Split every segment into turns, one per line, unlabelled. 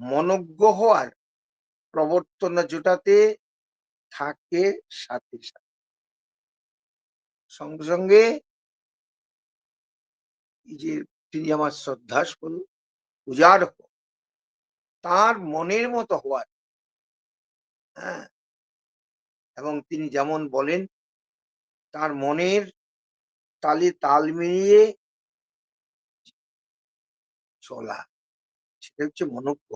মনজ্ঞ হওয়ার প্রবর্তনা জোটাতে থাকে সাথে সাথে। সঙ্গে সঙ্গে যে তিনি আমার শ্রদ্ধাস্পদ উজাড় তার মনের মতো হওয়ার হ্যাঁ? এবং তিনি যেমন বলেন, তার মনের তালে তাল মিলিয়ে চলা, সেটা হচ্ছে মনজ্ঞ।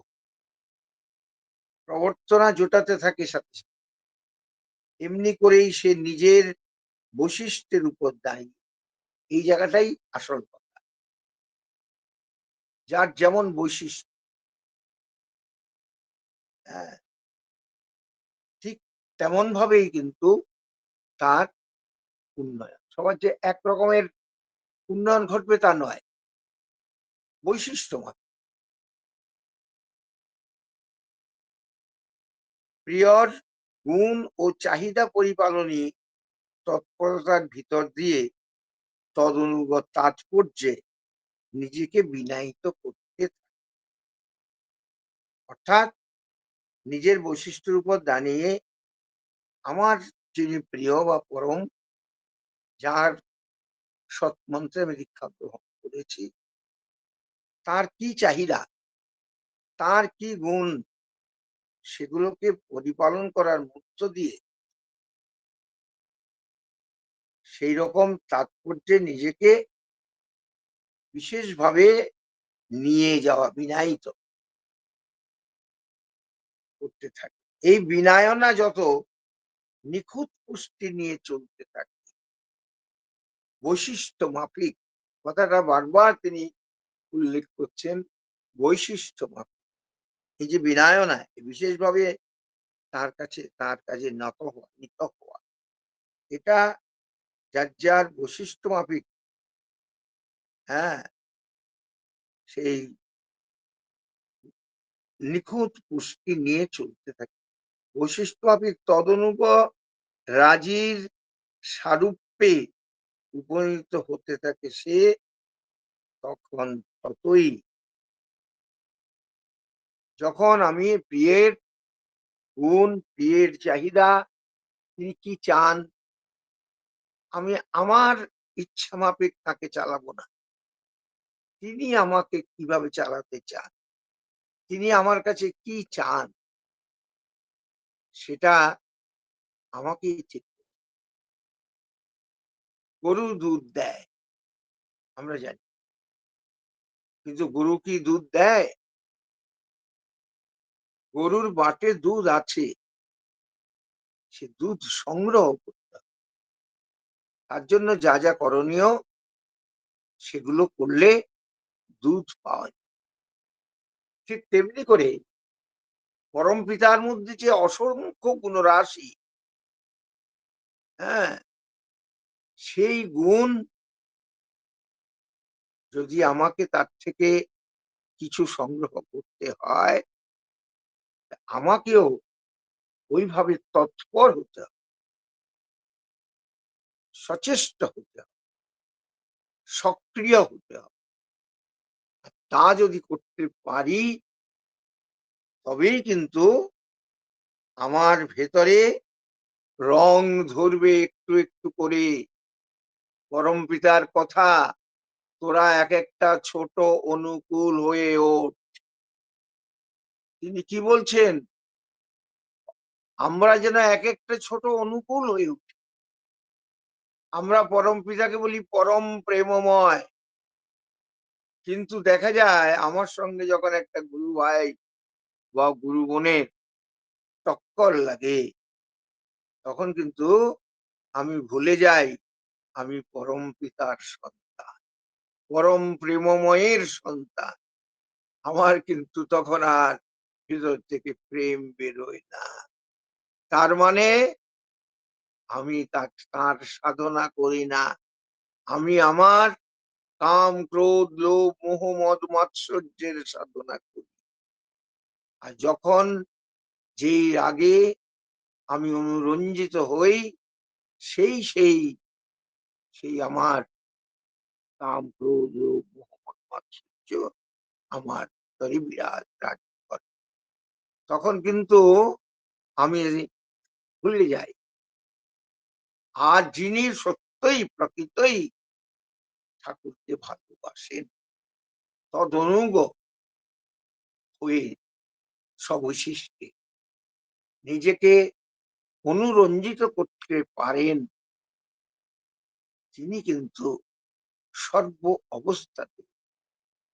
প্রবর্তনা জোটাতে থাকে সাথে এমনি করেই সে নিজের বৈশিষ্ট্যের উপর দায়ী। এই জায়গাটাই আসল কথা। যার যেমন বৈশিষ্ট্য। হ্যাঁ, ঠিক তেমন ভাবেই কিন্তু তার উন্নয়ন। সবার যে এক রকমের উন্নয়ন ঘটবে তা নয়। বৈশিষ্ট্য প্রিয়র গুণ ও চাহিদা পরিপালনই তৎপরতার ভিতর দিয়ে তদনুগত তাৎপর্যে নিজেকে বিনায়িত করতে অর্থাৎ নিজের বৈশিষ্ট্যের উপর দাঁড়িয়ে আমার যিনি প্রিয় বা পরম, যার সৎমন্ত্রে আমি দীক্ষা গ্রহণ করেছি, তার কি চাহিদা, তার কি গুণ সেগুলোকে পরিপালন করার মধ্য দিয়ে সেই রকম তাৎপর্যে নিজেকে বিশেষভাবে নিয়ে যাওয়া, বিনায়িত করতে থাকে। এই বিনায়না যত নিখুঁত পুষ্টি নিয়ে চলতে থাকে, বৈশিষ্ট্য মাফিক, কথাটা বারবার তিনি উল্লেখ করছেন, বৈশিষ্ট্য মাফিক। এই যে বিনায়না বিশেষভাবে তার কাছে, তার কাজে নত হওয়া নিত হওয়া। এটা যার যার বৈশিষ্ট্য মাফিক। হ্যাঁ? সেই নিখুঁত পুষ্টি নিয়ে চলতে থাকে। বৈশিষ্ট্য মাফিক তদনুপ রাজির সারূপে উপনীত হতে থাকে সে, তখন ততই যখন আমি বিয়ের গুণ, বিয়ের চাহিদা, তিনি কি চান, আমি আমার ইচ্ছা মাফিক তাকে চালাবো না। তিনি আমাকে কীভাবে চালাতে চান? তিনি আমার কাছে কি চান? সেটা আমাকে ঠিক গরু দুধ দেয়, আমরা জানি। কিন্তু গরু কি দুধ দেয়? গরুর বাটে দুধ আছে। সে দুধ সংগ্রহ করতে তার জন্য যা যা করণীয়, সেগুলো করলে দুধ পাওয়া ঠিক তেমনি করে পরম পিতার মধ্যে যে অসংখ্য গুণরাশি হ্যাঁ সেই গুণ যদি আমাকে তার থেকে কিছু সংগ্রহ করতে হয় আমাকেও ওইভাবে তৎপর হতে হবে। সচেষ্ট হতে হবে। সক্রিয় হতে হবে। তা যদি করতে পারি, তবেই কিন্তু আমার ভেতরে রং ধরবে একটু একটু করে। পরম পিতার কথা, তোরা এক একটা ছোট অনুকূল হয়ে ওঠ। তিনি কি বলছেন? আমরা যেন এক একটা ছোট অনুকূল হয়ে উঠি। আমরা পরম পিতাকে বলি পরম প্রেমময়। কিন্তু দেখা যায়, আমার সঙ্গে যখন একটা গুরু ভাই বা গুরু বোনের টক্কর লাগে, তখন কিন্তু আমি ভুলে যাই, আমি পরম পিতার সন্তান, পরম প্রেমময়ের সন্তান। আমার কিন্তু তখন আর ভিতর থেকে প্রেম বেরোয় না। তার মানে আমি তার সাধনা করি না। আমি আমার কাম, ক্রোধ, লোভ, মোহ, মদ, মাৎসর্যের সাধনা করি। আর যখন যেই আগে আমি অনুরঞ্জিত হই, সেই সেই সেই আমার কাম, ক্রোধ, লোভ, মোহ, মদ, মাৎসর্য আমার তরি বিরাট তখন কিন্তু আমি ভুলে যাই। আর যিনি সত্যই প্রকৃতই ঠাকুরকে ভালোবাসেন, তদনুগ হয়ে সবশিষ্টে নিজেকে অনুরঞ্জিত করতে পারেন। তিনি কিন্তু সর্ব অবস্থাতে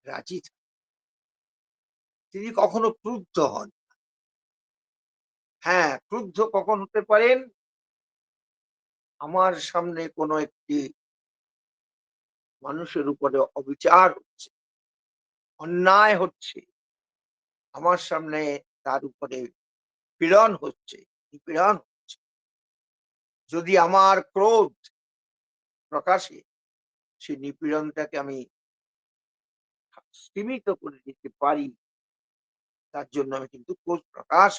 রাজি থাকেন। তিনি কখনো ক্রুদ্ধ হন। হ্যাঁ ক্রুদ্ধ কখন হতে পারেন? আমার সামনে কোনো একটি মানুষের উপরে অবিচার হচ্ছে, অন্যায় হচ্ছে, আমার সামনে তার উপরে পীড়ন হচ্ছে, নিপীড়ন হচ্ছে। যদি আমার ক্রোধ প্রকাশে সেই নিপীড়নটাকে আমি সীমিত করে দিতে পারি, তার জন্য আমি কিন্তু ক্রোধ প্রকাশ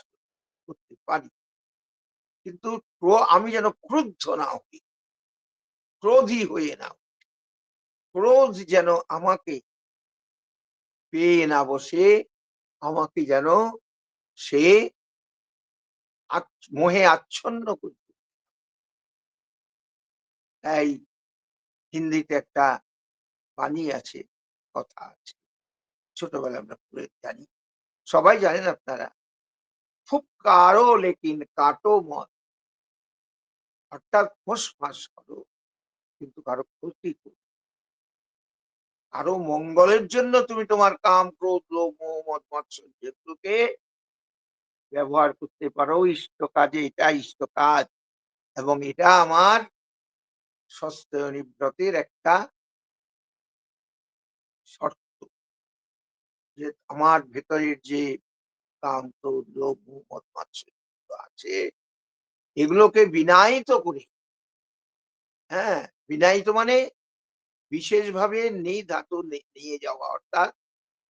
করতে পারি। কিন্তু আমি যেন ক্রুদ্ধ না হই। ক্রোধী হয়ে না ক্রোধ যেন আমাকে পেয়ে না বসে, আমাকে যেন সে মোহে আচ্ছন্ন করতে তাই হিন্দিতে একটা বাণী আছে, কথা আছে। ছোটবেলায় আমরা পড়ে জানি। সবাই জানেন আপনারা? খুব কারও লেকিন কাটো মত অর্থাৎ ফোস ফাঁস করো, কিন্তু কারও ক্ষতি করো। আরও মঙ্গলের জন্য তুমি তোমার কাম, ক্রোধ, লোভ ব্যবহার করতে পারো, ইষ্ট কাজে, এটা ইষ্ট কাজ। এবং এটা আমার স্বস্থ নিব্রতের একটা শর্ত। যে আমার ভেতরের যে ক্রোধ লোভ মৎসর্য আছে। এগুলোকে বিনায়িত করে। হ্যাঁ বিনায়িত মানে বিশেষভাবে নেই ধাতু নিয়ে যাওয়া। অর্থাৎ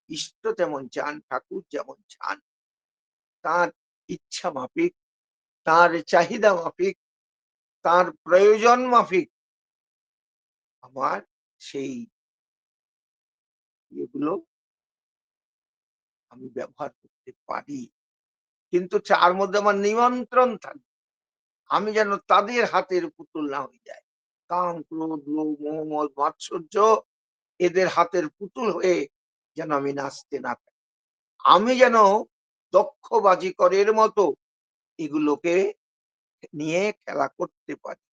ইষ্ট তেমন চান, ঠাকুর যেমন চান, তার ইচ্ছা মাফিক, তার চাহিদা মাফিক, তার প্রয়োজন মাফিক, আমার সেই এগুলো আমি ব্যবহার করতে পারি। কিন্তু চার মধ্যে আমার নিমন্ত্রণ থাকবে আমি যেন তাদের হাতের পুতুল না হয়ে যায় কাম ক্রোধ লোভ মোহাম্মদ মাৎসর্য এদের হাতের পুতুল হয়ে যেন আমি নাচতে না পারি। আমি যেন দক্ষ বাজিকরের মতো এগুলোকে নিয়ে খেলা করতে পারি।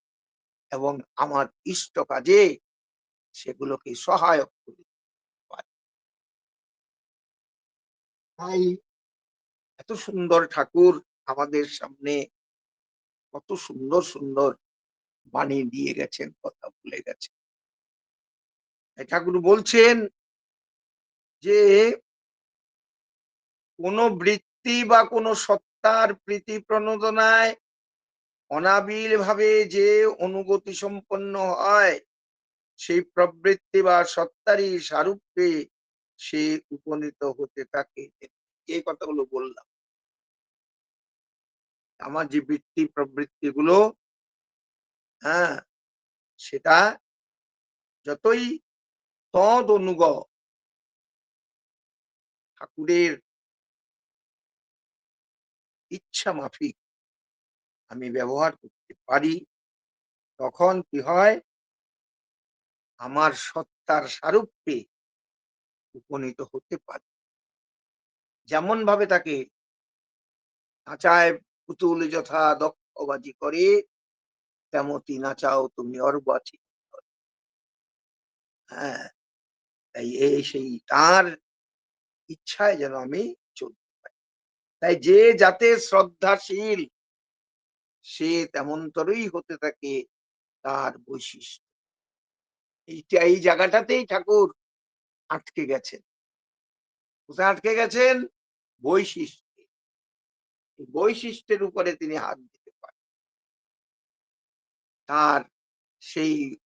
এবং আমার ইষ্ট কাজে সেগুলোকে সহায়ক করে তাই এত সুন্দর ঠাকুর আমাদের সামনে কত সুন্দর সুন্দর বাণী দিয়ে গেছেন, কথা বলে গেছেন। ঠাকুর বলছেন যে, কোন বৃত্তি বা কোন সত্তার প্রীতি প্রণোদনায় অনাবিল ভাবে যে অনুগতি সম্পন্ন হয়, সেই প্রবৃত্তি বা সত্তারই স্বরূপে সে উপনীত হতে থাকে। এই কথাগুলো বললাম। আমার যে বৃত্তি প্রবৃত্তি গুলো হ্যাঁ সেটা যতই তদ অনুগ ঠাকুরের ইচ্ছা মাফিক আমি ব্যবহার করতে পারি, তখন কি হয়? আমার সত্তার স্বরূপে উপনীত হতে পারে। যেমন ভাবে তাকে নাচায় পুতুল যথা দক্ষবাজি করে, তেমতি নাচাও তুমি অর্বাচি হ্যাঁ এই সেই তার ইচ্ছায় যেন আমি চলতে পারি। তাই যে যাতে শ্রদ্ধাশীল, সে তেমনতরই হতে থাকে তার বৈশিষ্ট্য। এইটা, এই জায়গাটাতেই ঠাকুর আটকে গেছেন। কোথায় আটকে গেছেন? বৈশিষ্ট্যে। বৈশিষ্ট্যের উপরে তিনি হাত দিতে পারেন। তার সেই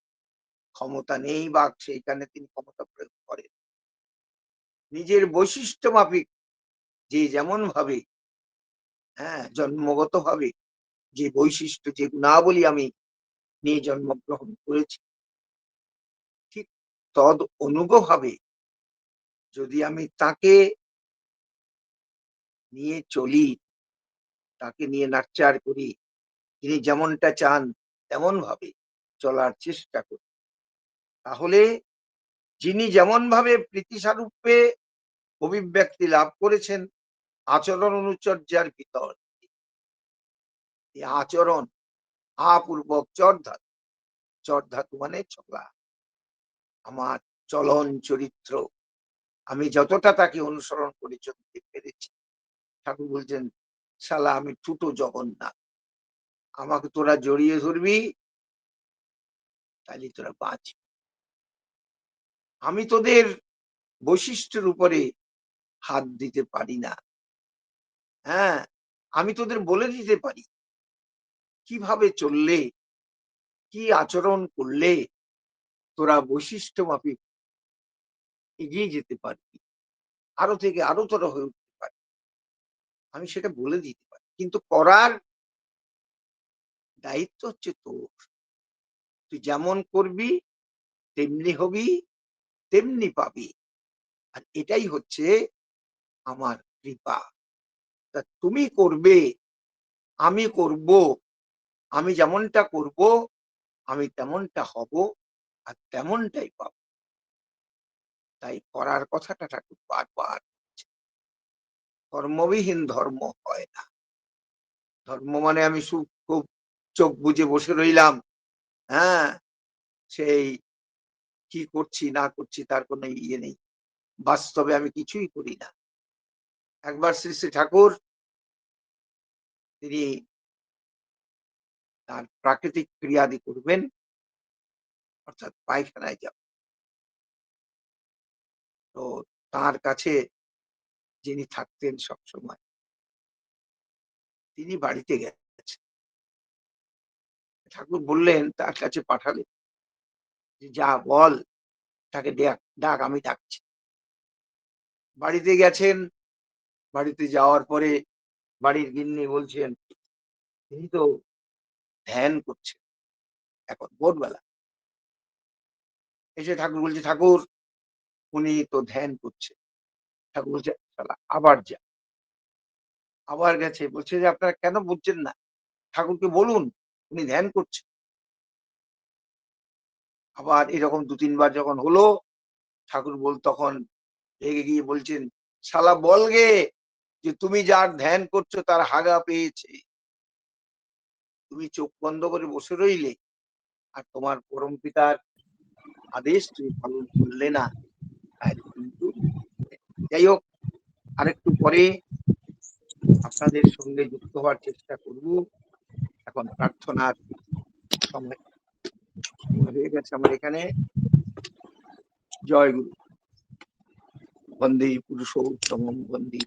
ক্ষমতা নেই বা সেইখানে তিনি ক্ষমতা প্রয়োগ করেন। নিজের বৈশিষ্ট্য মাফিক, যে যেমন ভাবে হ্যাঁ জন্মগত ভাবে যে বৈশিষ্ট্য, যে গুণাবলী আমি নিয়ে জন্মগ্রহণ করেছি, ঠিক তদ অনুগভাবে যদি আমি তাকে নিয়ে চলি, তাকে নিয়ে নাচার করি, তিনি যেমনটা চান তেমন ভাবে চলার চেষ্টা করি। তাহলে যিনি যেমন ভাবে প্রীতিস্বরূপে অভিব্যক্তি লাভ করেছেন, আচরণ অনুচর্যার ভিতর আচরণ আপূর্বক চর ধাতু চর ধাতু মানে চলা। আমার চলন চরিত্র আমি যতটা তাকে অনুসরণ করে চলতে পেরেছি। ঠাকুর বলছেন, শালা, আমি টুটো জগন্নাথ। আমাকে তোরা জড়িয়ে ধরবি তাহলে তোরা বাঁচবি। আমি তোদের বৈশিষ্ট্যের উপরে হাত দিতে পারি না। হ্যাঁ আমি তোদের বলে দিতে পারি। কীভাবে চললে, কি আচরণ করলে তোরা বৈশিষ্ট্য মাফিক এগিয়ে যেতে পারবি আরও থেকে আরও তোরা হয়ে উঠতে পারবি আমি সেটা বলে দিতে পারি। কিন্তু করার দায়িত্ব হচ্ছে তোর। তুই যেমন করবি, তেমনি হবি, তেমনি পাবি। আর এটাই হচ্ছে আমার কৃপা। তা তুমি করবে, আমি করব, আমি যেমনটা করব, আমি তেমনটা হব আর তেমনটাই পাব। তাই করার কথাটা ঠাকুর বারবার। কর্মবিহীন ধর্ম হয় না। ধর্ম মানে আমি খুব চোখ বুজে বসে রইলাম হ্যাঁ? সেই কি করছি, না করছি তার কোনো ইয়ে নেই। বাস্তবে আমি কিছুই করি না। একবার শ্রী শ্রী ঠাকুর তিনি তার প্রাকৃতিক ক্রিয়াদি করবেন, অর্থাৎ পায়খানায় যাব তো তার কাছে যিনি থাকতেন সব সময় তিনি বাড়িতে গেছেন ঠাকুর বললেন, তার কাছে পাঠালেন যে যা বল, তাকে ডাক ডাক, আমি ডাকছি। বাড়িতে গেছেন, বাড়িতে যাওয়ার পরে বাড়ির গিন্নি বলছেন, তিনি তো ধ্যান করছেন, এখন ভোরবেলা। এসে ঠাকুর বলছে, ঠাকুর উনি তো ধ্যান করছে। ঠাকুর বলছে আবার যা। আবার গেছে, বলছে যে, আপনারা কেন বুঝছেন না? ঠাকুরকে বলুন, উনি ধ্যান করছে। আবার এরকম দু তিনবার যখন হলো, ঠাকুর বল, তখন রেগে গিয়ে বলছেন, শালা বলগে যে, তুমি যার ধ্যান করছ তার হাগা পেয়েছে। তুমি চোখ বন্ধ করে বসে রইলে, আর তোমার পরম পিতার আদেশ তুমি পালন করলে না। যাই হোক, আরেকটু পরে আপনাদের সঙ্গে যুক্ত হওয়ার চেষ্টা করব। এখন প্রার্থনার সময় হয়ে গেছে আমার এখানে। জয় গুরু। বন্দে পুরুষোত্তম বন্দে।